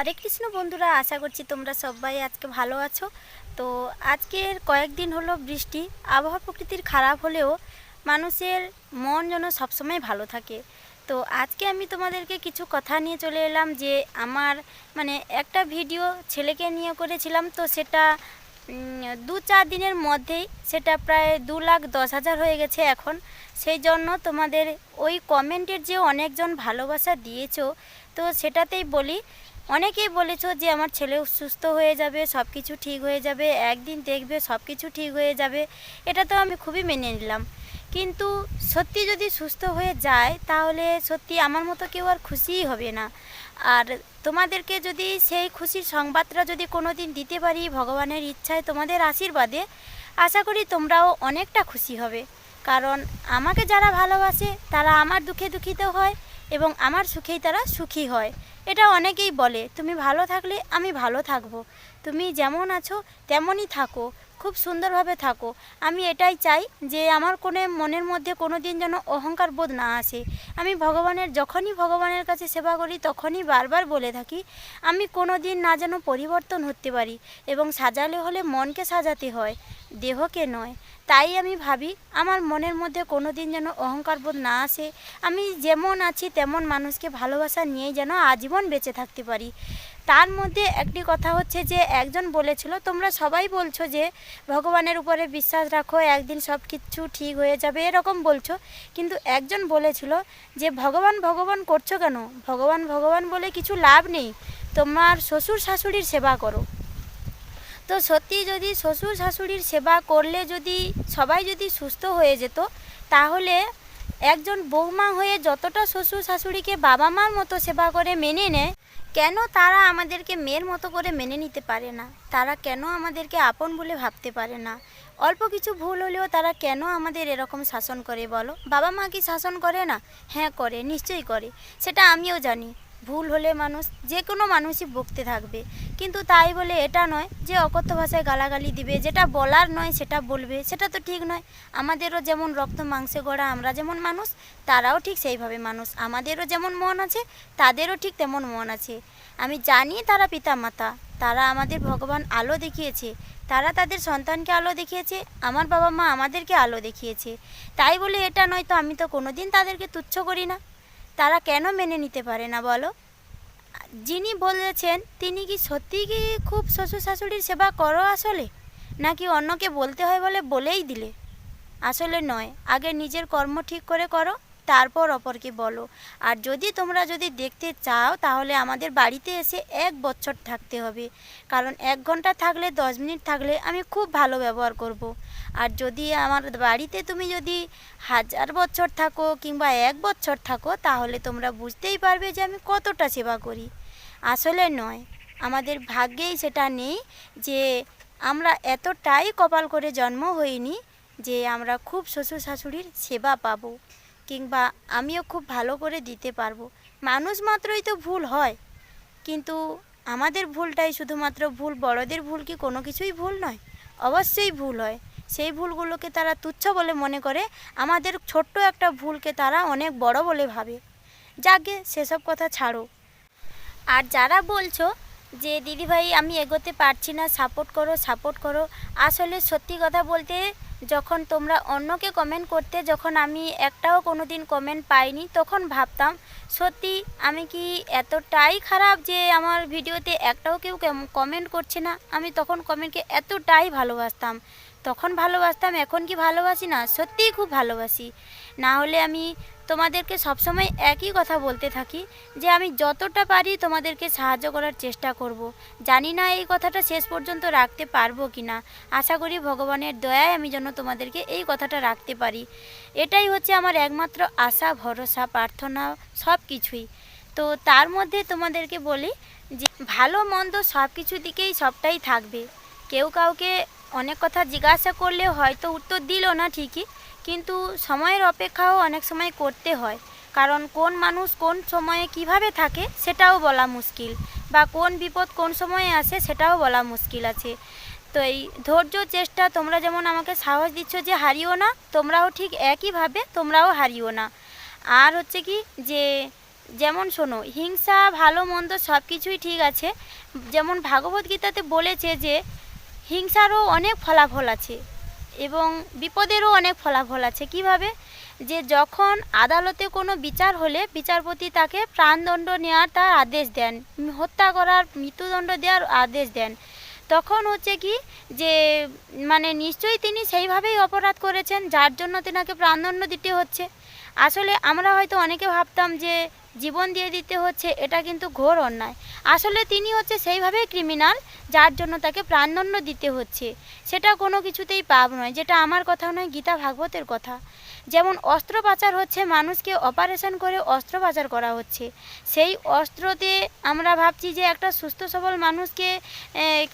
হরে কৃষ্ণ বন্ধুরা, আশা করছি তোমরা সবাই আজকে ভালো আছো। তো আজকের কয়েকদিন হলো বৃষ্টি, আবহাওয়া প্রকৃতির খারাপ হলেও মানুষের মন যেন সবসময় ভালো থাকে। তো আজকে আমি তোমাদেরকে কিছু কথা নিয়ে চলে এলাম যে আমার মানে একটা ভিডিও ছেলেকে নিয়ে করেছিলাম, তো সেটা দু চার দিনের মধ্যেই সেটা প্রায় দু লাখ দশ হাজার হয়ে গেছে এখন। সেই জন্য তোমাদের ওই কমেন্টের যে অনেকজন ভালোবাসা দিয়েছ, তো সেটাতেই বলি অনেকেই বলেছ যে আমার ছেলে সুস্থ হয়ে যাবে সব কিছু ঠিক হয়ে যাবে, একদিন দেখবে সব কিছু ঠিক হয়ে যাবে, এটা তো আমি খুবই মেনে নিলাম। কিন্তু সত্যি যদি সুস্থ হয়ে যায়, তাহলে সত্যি আমার মতো কেউ আর খুশিই হবে না। আর তোমাদেরকে যদি সেই খুশির সংবাদটা যদি কোনো দিন দিতে পারি, ভগবানের ইচ্ছায় তোমাদের আশীর্বাদে, আশা করি তোমরাও অনেকটা খুশি হবে। কারণ আমাকে যারা ভালোবাসে, তারা আমার দুঃখে দুঃখিত হয় এবং আমার সুখেই তারা সুখী হয়। এটা অনেকেই বলে, তুমি ভালো থাকলে আমি ভালো থাকব। তুমি যেমন আছো তেমনই থাকো। খুব সুন্দরভাবে থাকো। আমি এটাই চাই যে আমার কোনো মনের মধ্যে কোনো দিন যেন অহংকার বোধ না আসে। আমি ভগবানের, যখনই ভগবানের কাছে সেবা করি, তখনই বারবার বলে থাকি, আমি কোনো দিন না যেন পরিবর্তন হতে পারি এবং সাজালে হলে মনকে সাজাতে হয়, দেহকে নয়। তাই আমি ভাবি, আমার মনের মধ্যে কোনো দিন যেন অহংকার বোধ না আসে। আমি যেমন আছি, তেমন মানুষকে ভালোবাসা নিয়েই যেন আজীবন বেঁচে থাকতে পারি। তার মধ্যে একটি কথা হচ্ছে যে, একজন বলেছিল, তোমরা সবাই বলছো যে, ভগবানের উপরে বিশ্বাস রাখো, একদিন সব কিছু ঠিক হয়ে যাবে, এরকম বলছো। কিন্তু একজন বলেছিল যে, ভগবান ভগবান করছ কেন? ভগবান ভগবান বলে কিছু লাভ নেই। তোমার শ্বশুর শাশুড়ির সেবা করো। তো সত্যি যদি শ্বশুর শাশুড়ির সেবা করলে যদি সবাই যদি সুস্থ হয়ে যেত, তাহলে একজন বৌমা হয়ে যতটা শ্বশুর শাশুড়িকে বাবা মার মতো সেবা করে মেনে নেয়, কেন তারা আমাদেরকে মেয়ের মতো করে মেনে নিতে পারে না? তারা কেন আমাদেরকে আপন বলে ভাবতে পারে না? অল্প কিছু ভুল হলেও তারা কেন আমাদের এরকম শাসন করে বলো? বাবা মা কি শাসন করে না? হ্যাঁ করে, নিশ্চয়ই করে। সেটা আমিও জানি। ভুল হলে মানুষ, যে কোনো মানুষই বকতে থাকবে। কিন্তু তাই বলে এটা নয় যে অকথ্য ভাষায় গালাগালি দিবে। যেটা বলার নয় সেটা বলবে। সেটা তো ঠিক নয়। আমাদেরও যেমন রক্ত, মাংসে, গড়া, আমরা যেমন মানুষ, তারাও ঠিক সেইভাবে মানুষ। আমাদেরও যেমন মন আছে, তাদেরও ঠিক তেমন মন আছে। আমি জানি তারা পিতামাতা। তারা আমাদের ভগবান আলো দেখিয়েছে। তারা তাদের সন্তানকে আলো দেখিয়েছে। আমার বাবা মা আমাদেরকে আলো দেখিয়েছে। তাই বলে এটা নয় তো আমি তো কোনোদিন তাদেরকে তুচ্ছ করি না। তারা কেন মেনে নিতে পারে না বলো? যিনি বলেছেন, তিনি কি সত্যিই কি খুব শ্বশুর শাশুড়ির সেবা করো আসলে? নাকি অন্যকে বলতে হয় বলে বলেই দিলে? আসলে নয়, আগে নিজের কর্ম ঠিক করে করো। তারপর অপরকে বলো। আর যদি তোমরা যদি দেখতে চাও, তাহলে আমাদের বাড়িতে এসে এক বছর থাকতে হবে। কারণ এক ঘণ্টা থাকলে, দশ মিনিট থাকলে আমি খুব ভালো ব্যবহার করব। আর যদি আমার বাড়িতে তুমি যদি হাজার বছর থাকো কিংবা এক বছর থাকো, তাহলে তোমরা বুঝতেই পারবে যে আমি কতটা সেবা করি। আসলে নয়। আমাদের ভাগ্যেই সেটা নেই যে আমরা এতটাই কপাল করে জন্ম হইনি যে আমরা খুব শ্বশুর শাশুড়ির সেবা পাবো। কিংবা আমিও খুব ভালো করে দিতে পারব। মানুষ মাত্রই তো ভুল হয়। কিন্তু আমাদের ভুলটাই শুধুমাত্র ভুল, বড়দের ভুল কি কোনো কিছুই ভুল নয়? অবশ্যই ভুল হয়। সেই ভুলগুলোকে তারা তুচ্ছ বলে মনে করে, আমাদের ছোট্ট একটা ভুলকে তারা অনেক বড় বলে ভাবে। যাকে সেসব কথা ছাড়ো। আর যারা বলছো যে, দিদিভাই, আমি এগোতে পারছি না, সাপোর্ট করো সাপোর্ট করো, আসলে সত্যি কথা বলতে যখন তোমরা অন্যকে কমেন্ট করতে, যখন আমি একটাও কোনো দিন কমেন্ট পাইনি, তখন ভাবতাম, সত্যি, আমি কি এতটাই খারাপ যে আমার ভিডিওতে একটাও কেউ কমেন্ট করছে না? আমি তখন কমেন্টকে এতটাই ভালোবাসতাম। তখন ভালোবাসতাম, এখন কি ভালোবাসি না? সত্যিই খুব ভালোবাসি। না হলে আমি তোমাদেরকে সবসময় একই কথা বলতে থাকি, যে আমি যতটা পারি তোমাদেরকে সাহায্য করার চেষ্টা করব। জানি না এই কথাটা শেষ পর্যন্ত রাখতে পারব কি না। আশা করি ভগবানের দয়ায় আমি যেন তোমাদেরকে এই কথাটা রাখতে পারি। এটাই হচ্ছে আমার একমাত্র আশা, ভরসা, প্রার্থনা সব কিছুই তো তার মধ্যে তোমাদেরকে বলি যে, ভালো, মন্দ সব কিছু দিকেই সবটাই থাকবে। কেউ কাউকে অনেক কথা জিজ্ঞাসা করলে হয়তো উত্তর দিল না ঠিকই, কিন্তু সময়ের অপেক্ষাও অনেক সময় করতে হয়। কারণ কোন মানুষ কোন সময়ে কীভাবে থাকে সেটাও বলা মুশকিল, বা কোন বিপদ কোন সময়ে আসে সেটাও বলা মুশকিল আছে। তো এই ধৈর্য চেষ্টা, তোমরা যেমন আমাকে সাহস দিচ্ছ যে হারিও না, তোমরাও ঠিক একইভাবে তোমরাও হারিও না। আর হচ্ছে কি যে, যেমন শোনো, হিংসা, ভালো, মন্দ সব কিছুই ঠিক আছে। যেমন ভাগবত গীতাতে বলেছে যে হিংসারও অনেক ফলাফল আছে এবং বিপদেরও অনেক ফলাফল আছে। কীভাবে? যে যখন আদালতে কোনো বিচার হলে বিচারপতি তাকে প্রাণদণ্ড নেওয়ার তার আদেশ দেন, হত্যা করার মৃত্যুদণ্ড দেওয়ার আদেশ দেন। তখন হচ্ছে কি যে মানে নিশ্চয়ই তিনি সেইভাবেই অপরাধ করেছেন যার জন্য তেনাকে প্রাণদণ্ড দিতে হচ্ছে। আসলে আমরা হয়তো অনেকে ভাবতাম যে জীবন দিয়ে দিতে হচ্ছে, এটা কিন্তু ঘোর অন্যায়। আসলে তিনি হচ্ছে সেইভাবেই ক্রিমিনাল যার জন্য তাকে প্রাণদণ্ড দিতে হচ্ছে। সেটা কোনো কিছুতেই পাপ নয়, যেটা আমার কথা নয়, গীতা ভাগবতের কথা। যেমন অস্ত্র পাচার হচ্ছে, মানুষকে অপারেশন করে অস্ত্র পাচার করা হচ্ছে। সেই অস্ত্রতে আমরা ভাবছি যে একটা সুস্থ সবল মানুষকে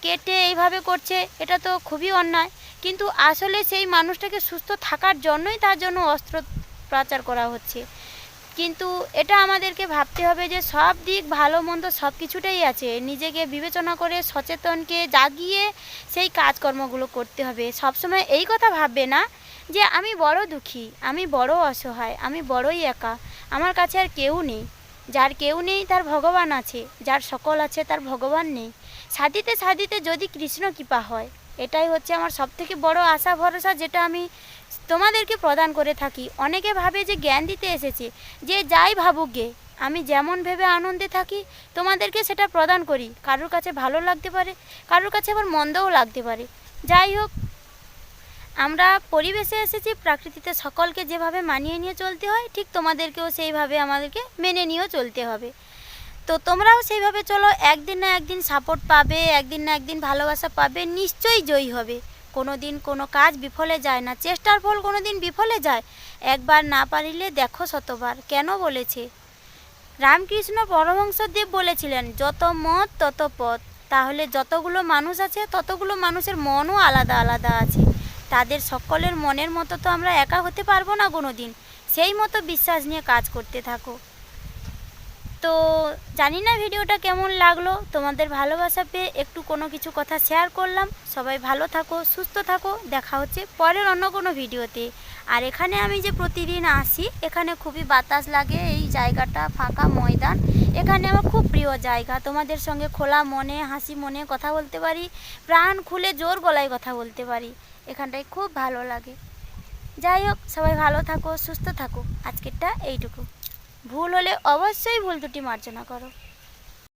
কেটে এইভাবে করছে, এটা তো খুবই অন্যায়। কিন্তু আসলে সেই মানুষটাকে সুস্থ থাকার জন্যই তার জন্য অস্ত্র পাচার করা হচ্ছে। কিন্তু এটা আমাদেরকে ভাবতে হবে যে সব দিক ভালো মন্দ সব কিছুটাই আছে। নিজেকে বিবেচনা করে সচেতনকে জাগিয়ে সেই কাজকর্মগুলো করতে হবে। সবসময় এই কথা ভাববে না যে আমি বড় দুঃখী, আমি বড় অসহায়, আমি বড়ই একা। আমার কাছে আর কেউ নেই। যার কেউ নেই তার ভগবান আছে, যার সকল আছে তার ভগবান নেই। সাধিতে সাধিতে যদি কৃষ্ণ কৃপা হয়, এটাই হচ্ছে আমার সবথেকে বড় আশা, ভরসা, যেটা আমি তোমাদেরকে প্রদান করে থাকি। অনেকে ভাবে যে জ্ঞান দিতে এসেছে, যে যাই ভাবুক গে, আমি যেমন ভেবে আনন্দে থাকি, তোমাদেরকে সেটা প্রদান করি। কারোর কাছে ভালো লাগতে পারে, কারোর কাছে আবার মন্দও লাগতে পারে। যাই হোক, আমরা পরিবেশে এসেছি, প্রাকৃতিতে সকলকে যেভাবে মানিয়ে নিয়ে চলতে হয়, ঠিক তোমাদেরকেও সেইভাবে আমাদেরকে মেনে নিয়েও চলতে হবে। তো তোমরাও সেইভাবে চলো, একদিন না একদিন সাপোর্ট পাবে, একদিন না একদিন ভালোবাসা পাবে, নিশ্চয়ই জয়ী হবে। কোনো দিন কোনো কাজ বিফলে যায় না, চেষ্টার ফল কোনো দিন বিফলে যায়। একবার না পারিলে দেখো শতবার। কেন বলেছে? রামকৃষ্ণ পরমহংসদেব বলেছিলেন, যত মত, তত পথ। তাহলে যতগুলো মানুষ আছে, ততগুলো মানুষের মনও আলাদা আলাদা আছে। তাদের সকলের মনের মতো তো আমরা একা হতে পারব না কোনো দিন সেই মতো বিশ্বাস নিয়ে কাজ করতে থাকো। তো জানি না ভিডিওটা কেমন লাগল। তোমাদের ভালোবাসা পেয়ে একটু কোনো কিছু কথা শেয়ার করলাম। সবাই ভালো থাকো, সুস্থ থাকো। দেখা হচ্ছে পরের অন্য কোনো ভিডিওতে। আর এখানে আমি যে প্রতিদিন আসি, এখানে খুবই বাতাস লাগে। এই জায়গাটা ফাঁকা ময়দান। এখানে আমার খুব প্রিয় জায়গা। তোমাদের সঙ্গে খোলা মনে, হাসি মনে কথা বলতে পারি। প্রাণ খুলে জোর গলায় কথা বলতে পারি। এখানটায় খুব ভালো লাগে। যাই হোক, সবাই ভালো থাকো, সুস্থ থাকো। আজকেরটা এইটুকু। ভুল হলে অবশ্যই ভুল দুটি মার্জনা করো।